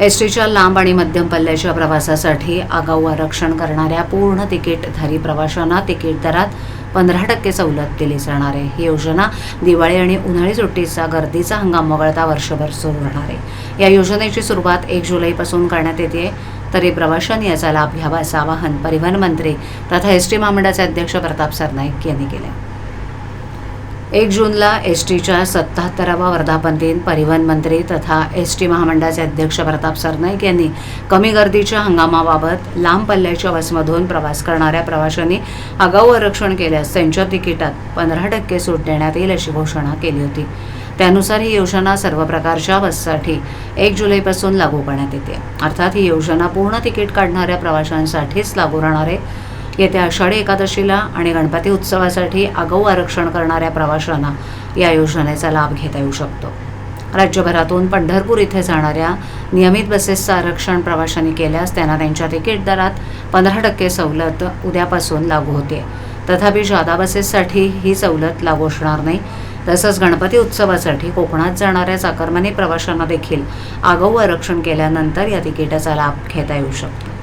S टीच्या लांब आणि मध्यम पल्ल्याच्या प्रवासासाठी आगाऊ आरक्षण करणाऱ्या पूर्ण तिकीटधारी प्रवाशांना तिकीट दरात पंधरा टक्के सवलत दिली जाणार आहे. ही योजना दिवाळी आणि उन्हाळी सुट्टीचा गर्दीचा हंगाम वगळता वर्षभर सुरू राहणार आहे. या योजनेची सुरुवात एक जुलैपासून करण्यात येते. तरी प्रवाशांनी याचा लाभ घ्यावा असं आवाहन परिवहन मंत्री तथा एस टी महामंडळाचे अध्यक्ष प्रताप सरनाईक यांनी केलं. एक जूनला एस टीच्या सत्याहत्तरावा वर्धापन दिन परिवहन मंत्री तथा एस टी महामंडळाचे अध्यक्ष प्रताप सरनाईक यांनी कमी गर्दीच्या हंगामाबाबत लांब पल्ल्याच्या बसमधून प्रवास करणाऱ्या प्रवाशांनी आगाऊ आरक्षण केल्यास त्यांच्या तिकिटात पंधरा टक्के सूट देण्यात येईल अशी घोषणा केली होती. त्यानुसार ही योजना सर्व प्रकारच्या बससाठी एक जुलैपासून लागू करण्यात येते. अर्थात ही योजना पूर्ण तिकीट काढणाऱ्या प्रवाशांसाठीच लागू राहणार आहे येत्या आषाढी एकादशीला आणि गणपती उत्सवासाठी आगाऊ आरक्षण करणाऱ्या प्रवाशांना या योजनेचा लाभ घेता येऊ शकतो. राज्यभरातून पंढरपूर इथे जाणाऱ्या नियमित बसेसचं आरक्षण प्रवाशांनी केल्यास त्यांना त्यांच्या तिकीट दरात पंधरा टक्के सवलत उद्यापासून लागू होते. तथापि जादा बसेससाठी ही सवलत लागू असणार नाही. तसंच गणपती उत्सवासाठी कोकणात जाणाऱ्या चाकरमानी प्रवाशांना देखील आगाऊ आरक्षण केल्यानंतर या तिकिटाचा लाभ घेता येऊ शकतो.